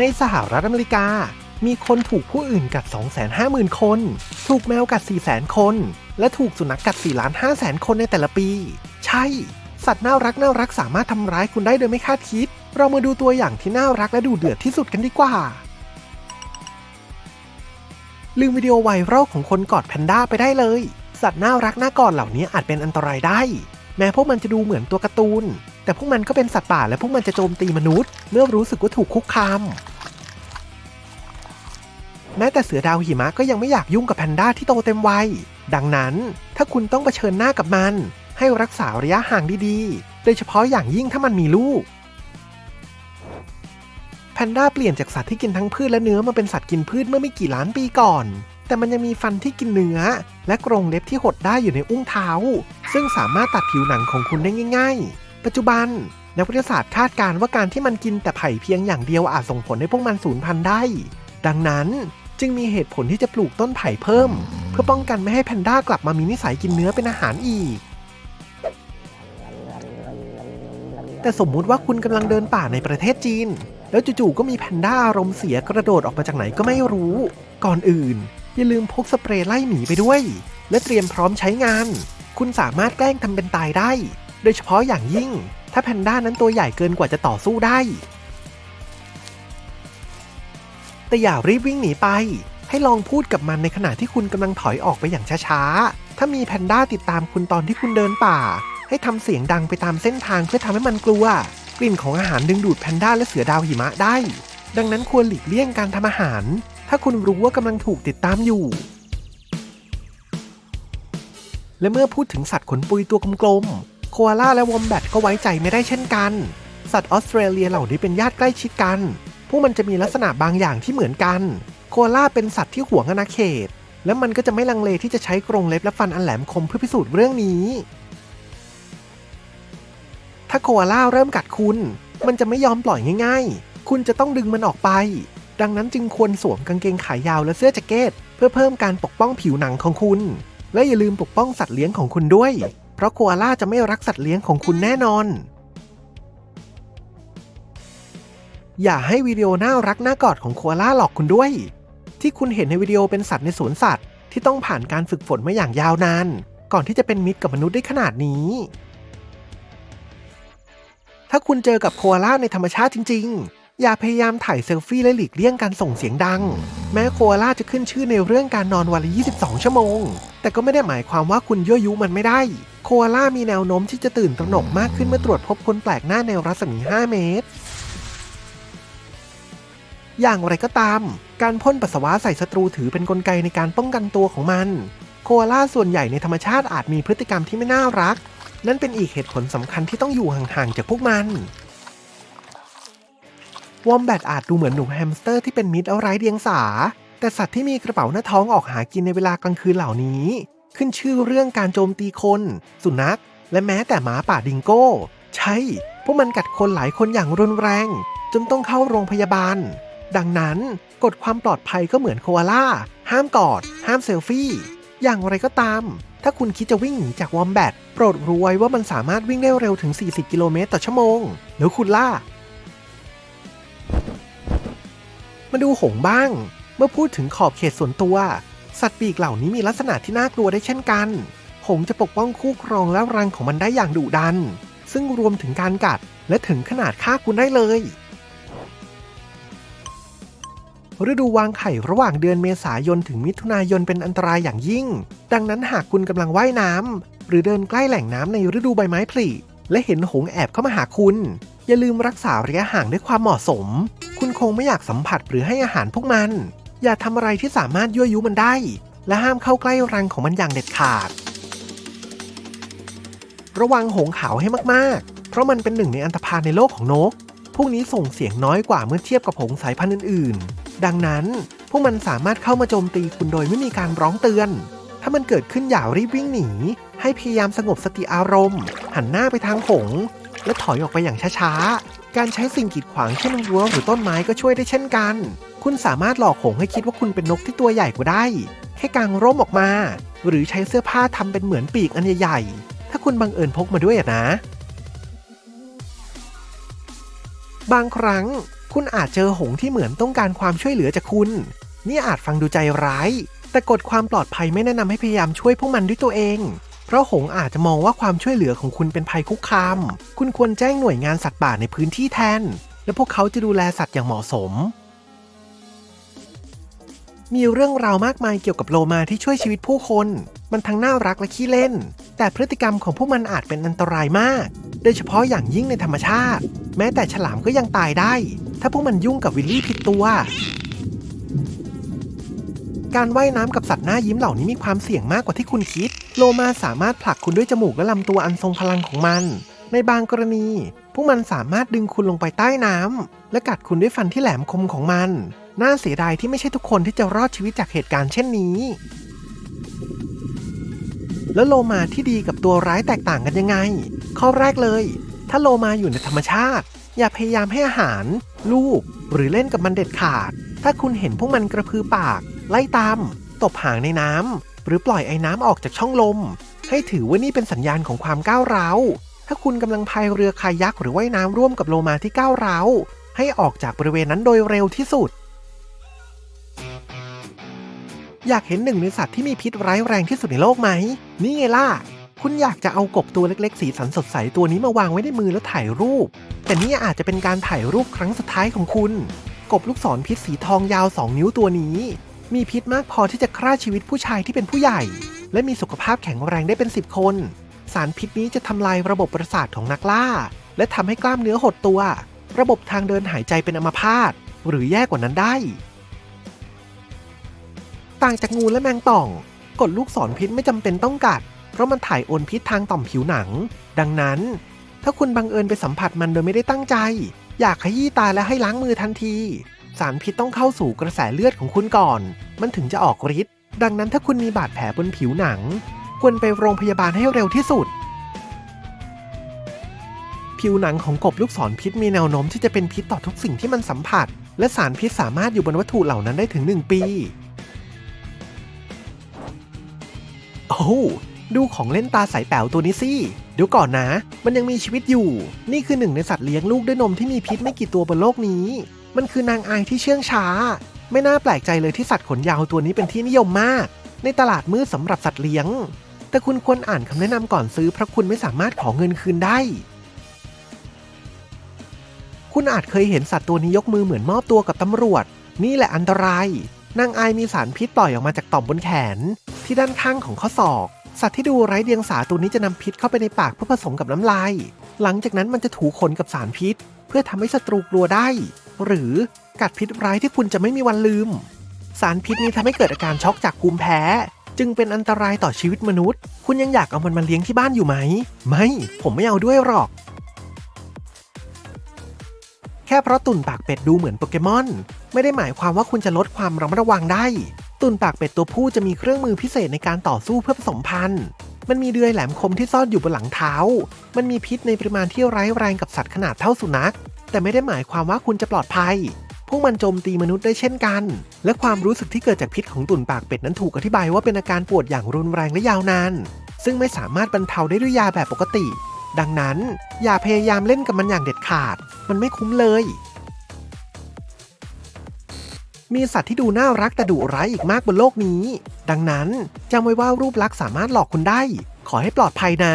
ในสหรัฐอเมริกา มีคนถูกผู้อื่นกัด 250,000 คน ถูกแมวกัด 400,000 คน และถูกสุนัขกกัด 4 ล้าน5แสนคนในแต่ละปี ใช่ สัตว์น่ารักน่ารักสามารถทำร้ายคุณได้โดยไม่คาดคิด เรามาดูตัวอย่างที่น่ารักและดูเดือดที่สุดกันดีกว่า ลืมวิดีโอไวรัลของคนกอดแพนด้าไปได้เลย สัตว์น่ารักน่ากอดเหล่านี้อาจเป็นอันตรายได้ แม้พวกมันจะดูเหมือนตัวการ์ตูน แต่พวกมันก็เป็นสัตว์ป่าและพวกมันจะโจมตีมนุษย์ เมื่อรู้สึกว่าถูกคุกคาม แม้แต่เสือดาวหิมะก็ยังไม่อยากยุ่งกับแพนด้าที่โตเต็มวัย ดังนั้น ถ้าคุณต้องเผชิญหน้ากับมัน ให้รักษาระยะห่างดีๆ โดยเฉพาะอย่างยิ่งถ้ามันมีลูก แพนด้าเปลี่ยนจากสัตว์ที่กินทั้งพืชและเนื้อมาเป็นสัตว์กินพืชเมื่อไม่กี่ล้านปีก่อน แต่มันยังมีฟันที่กินเนื้อ และกรงเล็บที่หดได้อยู่ในอุ้งเท้า ซึ่งสามารถตัดผิวหนังของคุณได้ง่าย ๆ ปัจจุบัน นักวิทยาศาสตร์คาดการณ์ว่าการที่มันกินแต่ไผ่เพียงอย่างเดียวอาจส่งผลให้พวกมันสูญพันธุ์ได้ ดังนั้นจึงมีเหตุผลที่จะปลูกต้นไผ่เพิ่ม เพื่อป้องกันไม่ให้แพนด้ากลับมามีนิสัยกินเนื้อเป็นอาหารอีก แต่สมมุติว่าคุณกำลังเดินป่าในประเทศจีน แล้วจู่ๆก็มีแพนด้าอารมณ์เสียกระโดดออกมาจากไหนก็ไม่รู้ ก่อนอื่น อย่าลืมพกสเปรย์ไล่หมีไปด้วย และเตรียมพร้อมใช้งาน คุณสามารถแกล้งทำเป็นตายได้ โดยเฉพาะอย่างยิ่ง ถ้าแพนด้านั้นตัวใหญ่เกินกว่าจะต่อสู้ได้ แต่อย่ารีบวิ่งหนีไป ให้ลองพูดกับมันในขณะที่คุณกำลังถอยออกไปอย่างช้าๆ ถ้ามีแพนด้าติดตามคุณตอนที่คุณเดินป่า ให้ทำเสียงดังไปตามเส้นทางเพื่อทำให้มันกลัว กลิ่นของอาหารดึงดูดแพนด้าและเสือดาวหิมะได้ ดังนั้นควรหลีกเลี่ยงการทำอาหาร ถ้าคุณรู้ว่ากำลังถูกติดตามอยู่และเมื่อพูดถึงสัตว์ขนปุยตัวกลมๆ โคอาล่าและวอมแบทก็ไว้ใจไม่ได้เช่นกัน สัตว์ออสเตรเลียเหล่านี้เป็นญาติใกล้ชิดกัน พวกมันจะมีลักษณะบางอย่างที่เหมือนกัน โคอาล่าเป็นสัตว์ที่หวงอาณาเขต และมันก็จะไม่ลังเลที่จะใช้กรงเล็บและฟันอันแหลมคมเพื่อพิสูจน์เรื่องนี้ ถ้าโคอาล่าเริ่มกัดคุณ มันจะไม่ยอมปล่อยง่าย ๆ คุณจะต้องดึงมันออกไป ดังนั้นจึงควรสวมกางเกงขายาวและเสื้อแจ็คเก็ต เพื่อเพิ่มการปกป้องผิวหนังของคุณ และอย่าลืมปกป้องสัตว์เลี้ยงของคุณด้วย เพราะโคอาล่าจะไม่รักสัตว์เลี้ยงของคุณแน่นอน อย่าให้วิดีโอน่ารักน่ากอดของโคอาล่าหลอกคุณด้วย ที่คุณเห็นในวิดีโอเป็นสัตว์ในสวนสัตว์ ที่ต้องผ่านการฝึกฝนมาอย่างยาวนาน ก่อนที่จะเป็นมิตรกับมนุษย์ได้ขนาดนี้ ถ้าคุณเจอกับโคอาล่าในธรรมชาติจริง ๆอย่าพยายามถ่ายเซลฟี่และหลีกเลี่ยงการส่งเสียงดัง แม้โคอาล่าจะขึ้นชื่อในเรื่องการนอนวันละ 22 ชั่วโมง แต่ก็ไม่ได้หมายความว่าคุณยั่วยุมันไม่ได้ โคอาล่ามีแนวโน้มที่จะตื่นตระหนกมากขึ้นเมื่อตรวจพบคนแปลกหน้าในรัศมี 5 เมตร อย่างไรก็ตาม การพ่นปัสสาวะใส่ศัตรูถือเป็นนกลไกในการป้องกันตัวของมัน โคอาล่าส่วนใหญ่ในธรรมชาติอาจมีพฤติกรรมที่ไม่น่ารัก นั่นเป็นอีกเหตุผลสำคัญที่ต้องอยู่ห่างๆจากพวกมันวอมแบตอาจดูเหมือนหนูแฮมสเตอร์ที่เป็นมิตรเอาไร้เดียงสา แต่สัตว์ที่มีกระเป๋าหน้าท้องออกหากินในเวลากลางคืนเหล่านี้ ขึ้นชื่อเรื่องการโจมตีคน สุนัข และแม้แต่หมาป่าดิงโก้ ใช่ พวกมันกัดคนหลายคนอย่างรุนแรง จนต้องเข้าโรงพยาบาล ดังนั้นกฎความปลอดภัยก็เหมือนโคอาล่า ห้ามกอด ห้ามเซลฟี่ อย่างไรก็ตาม ถ้าคุณคิดจะวิ่งหนีจากวอมแบตโปรดรู้ไว้ว่ามันสามารถวิ่งได้เร็วถึง 40 กิโลเมตรต่อชั่วโมง แล้วคุณล่ะมาดูหงบ้าง เมื่อพูดถึงขอบเขตส่วนตัว สัตว์ปีกเหล่านี้มีลักษณะที่น่ากลัวได้เช่นกัน หงส์จะปกป้องคู่ครองและรังของมันได้อย่างดุดัน ซึ่งรวมถึงการกัดและถึงขนาดฆ่าคุณได้เลย ฤดูวางไข่ระหว่างเดือนเมษายนถึงมิถุนายนเป็นอันตรายอย่างยิ่ง ดังนั้นหากคุณกำลังว่ายน้ำหรือเดินใกล้แหล่งน้ำในฤดูใบไม้ผลิและเห็นหงส์แอบเข้ามาหาคุณ อย่าลืมรักษาระยะห่างด้วยความเหมาะสม คุณคงไม่อยากสัมผัสหรือให้อาหารพวกมัน อย่าทำอะไรที่สามารถยั่วยุมันได้ และห้ามเข้าใกล้รังของมันอย่างเด็ดขาด ระวังหงส์ขาวให้มากๆ เพราะมันเป็นหนึ่งในอันธพาลในโลกของนก พวกนี้ส่งเสียงน้อยกว่าเมื่อเทียบกับหงส์สายพันธุ์อื่นๆ ดังนั้น พวกมันสามารถเข้ามาโจมตีคุณโดยไม่มีการร้องเตือน ถ้ามันเกิดขึ้นอย่ารีบวิ่งหนี ให้พยายามสงบสติอารมณ์ หันหน้าไปทางหงส์และถอยออกไปอย่างช้าๆ การใช้สิ่งกีดขวางเช่นรั้วหรือต้นไม้ก็ช่วยได้เช่นกัน คุณสามารถหลอกหงให้คิดว่าคุณเป็นนกที่ตัวใหญ่กว่าได้ แค่กางร่มออกมา หรือใช้เสื้อผ้าทำเป็นเหมือนปีกอันใหญ่ๆ ถ้าคุณบังเอิญพกมาด้วยนะ บางครั้งคุณอาจเจอหงที่เหมือนต้องการความช่วยเหลือจากคุณ นี่อาจฟังดูใจร้าย แต่กฎความปลอดภัยไม่แนะนำให้พยายามช่วยพวกมันด้วยตัวเองเพราะหงอาจจะมองว่าความช่วยเหลือของคุณเป็นภัยคุกคาม คุณควรแจ้งหน่วยงานสัตว์ป่าในพื้นที่แทน และพวกเขาจะดูแลสัตว์อย่างเหมาะสม มีเรื่องราวมากมายเกี่ยวกับโลมาที่ช่วยชีวิตผู้คน มันทั้งน่ารักและขี้เล่น แต่พฤติกรรมของพวกมันอาจเป็นอันตรายมาก โดยเฉพาะอย่างยิ่งในธรรมชาติ แม้แต่ฉลามก็ยังตายได้ ถ้าพวกมันยุ่งกับวิลลี่ผิดตัว การว่ายน้ำกับสัตว์หน้ายิ้มเหล่านี้มีความเสี่ยงมากกว่าที่คุณคิด โลมาสามารถผลักคุณด้วยจมูกและลำตัวอันทรงพลังของมัน ในบางกรณี พวกมันสามารถดึงคุณลงไปใต้น้ำและกัดคุณด้วยฟันที่แหลมคมของมัน น่าเสียดายที่ไม่ใช่ทุกคนที่จะรอดชีวิตจากเหตุการณ์เช่นนี้ แล้วโลมาที่ดีกับตัวร้ายแตกต่างกันยังไง ข้อแรกเลย ถ้าโลมาอยู่ในธรรมชาติ อย่าพยายามให้อาหาร ลูก หรือเล่นกับมันเด็ดขาด ถ้าคุณเห็นพวกมันกระพือปาก ไล่ตามตบหางในน้ำหรือปล่อยไอ้น้ำออกจากช่องลม ให้ถือว่านี่เป็นสัญญาณของความก้าวร้าวถ้าคุณกำลังพายเรือคายักหรือว่ายน้ำร่วมกับโลมาที่ก้าวร้าวให้ออกจากบริเวณนั้นโดยเร็วที่สุด อยากเห็นหนึ่งในสัตว์ที่มีพิษร้ายแรงที่สุดในโลกไหม นี่ไงล่ะ คุณอยากจะเอากบตัวเล็กๆ สีสันสดใสตัวนี้มาวางไว้ในมือแล้วถ่ายรูป แต่นี่อาจจะเป็นการถ่ายรูปครั้งสุดท้ายของคุณ กบลูกศรพิษสีทองยาว 2 นิ้วตัวนี้ มีพิษมากพอที่จะฆ่าชีวิตผู้ชายที่เป็นผู้ใหญ่ และมีสุขภาพแข็งแรงได้เป็น 10 คน สารพิษนี้จะทำลายระบบประสาทของนักล่า และทำให้กล้ามเนื้อหดตัว ระบบทางเดินหายใจเป็นอัมพาตหรือแย่กว่านั้นได้ ต่างจากงูและแมงป่อง กดลูกศรพิษไม่จำเป็นต้องกัด เพราะมันถ่ายโอนพิษทางต่อมผิวหนัง ดังนั้น ถ้าคุณบังเอิญไปสัมผัสมันโดยไม่ได้ตั้งใจ อยากขยี้ตาและให้ล้างมือทันที สารพิษต้องเข้าสู่กระแสเลือดของคุณก่อน มันถึงจะออกฤทธิ์ดังนั้นถ้าคุณมีบาดแผลบนผิวหนัง ควรไปโรงพยาบาลให้เร็วที่สุด ผิวหนังของกบลูกศรพิษมีแนวโน้มที่จะเป็นพิษต่อทุกสิ่งที่มันสัมผัส และสารพิษสามารถอยู่บนวัตถุเหล่านั้นได้ถึง 1 ปี โอ้ดูของเล่นตาใสแป๋วตัวนี้สิเดี๋ยวก่อนนะ มันยังมีชีวิตอยู่ นี่คือหนึ่งในสัตว์เลี้ยงลูกด้วยนมที่มีพิษไม่กี่ตัวบนโลกนี้ มันคือนางอายที่เชื่องช้า ไม่น่าแปลกใจเลยที่สัตว์ขนยาวตัวนี้เป็นที่นิยมมาก ในตลาดมืดสำหรับสัตว์เลี้ยง แต่คุณควรอ่านคำแนะนำก่อนซื้อเพราะคุณไม่สามารถขอเงินคืนได้ คุณอาจเคยเห็นสัตว์ตัวนี้ยกมือเหมือนมอบตัวกับตำรวจ นี่แหละอันตราย นางอายมีสารพิษปล่อยออกมาจากต่อมบนแขน ที่ด้านข้างของข้อศอก สัตว์ที่ดูไร้เดียงสาตัวนี้จะนำพิษเข้าไปในปากเพื่อผสมกับน้ำลาย หลังจากนั้นมันจะถูขนกับสารพิษ เพื่อทำให้ศัตรูกลัวได้ หรือกัดพิษร้ายที่คุณจะไม่มีวันลืม สารพิษนี้ทำให้เกิดอาการช็อกจากภูมิแพ้ จึงเป็นอันตรายต่อชีวิตมนุษย์ คุณยังอยากเอามันมาเลี้ยงที่บ้านอยู่ไหม ไม่ ผมไม่เอาด้วยหรอกแค่เพราะตุ่นปากเป็ดดูเหมือนโปเกมอน ไม่ได้หมายความว่าคุณจะลดความระมัดระวังได้ ตุ่นปากเป็ดตัวผู้จะมีเครื่องมือพิเศษในการต่อสู้เพื่อผสมพันธุ์ มันมีเดือยแหลมคมที่ซ่อนอยู่บนหลังเท้า มันมีพิษในปริมาณที่ร้ายแรงกับสัตว์ขนาดเท่าสุนัข แต่ไม่ได้หมายความว่าคุณจะปลอดภัย พวกมันโจมตีมนุษย์ได้เช่นกัน และความรู้สึกที่เกิดจากพิษของตุ่นปากเป็ดนั้นถูกอธิบายว่าเป็นอาการปวดอย่างรุนแรงและยาวนาน ซึ่งไม่สามารถบรรเทาได้ด้วยยาแบบปกติ ดังนั้น อย่าพยายามเล่นกับมันอย่างเด็ดขาด มันไม่คุ้มเลย มีสัตว์ที่ดูน่ารักแต่ดุร้ายอีกมากบนโลกนี้ ดังนั้นจำไว้ว่ารูปลักษณ์สามารถหลอกคุณได้ ขอให้ปลอดภัยนะ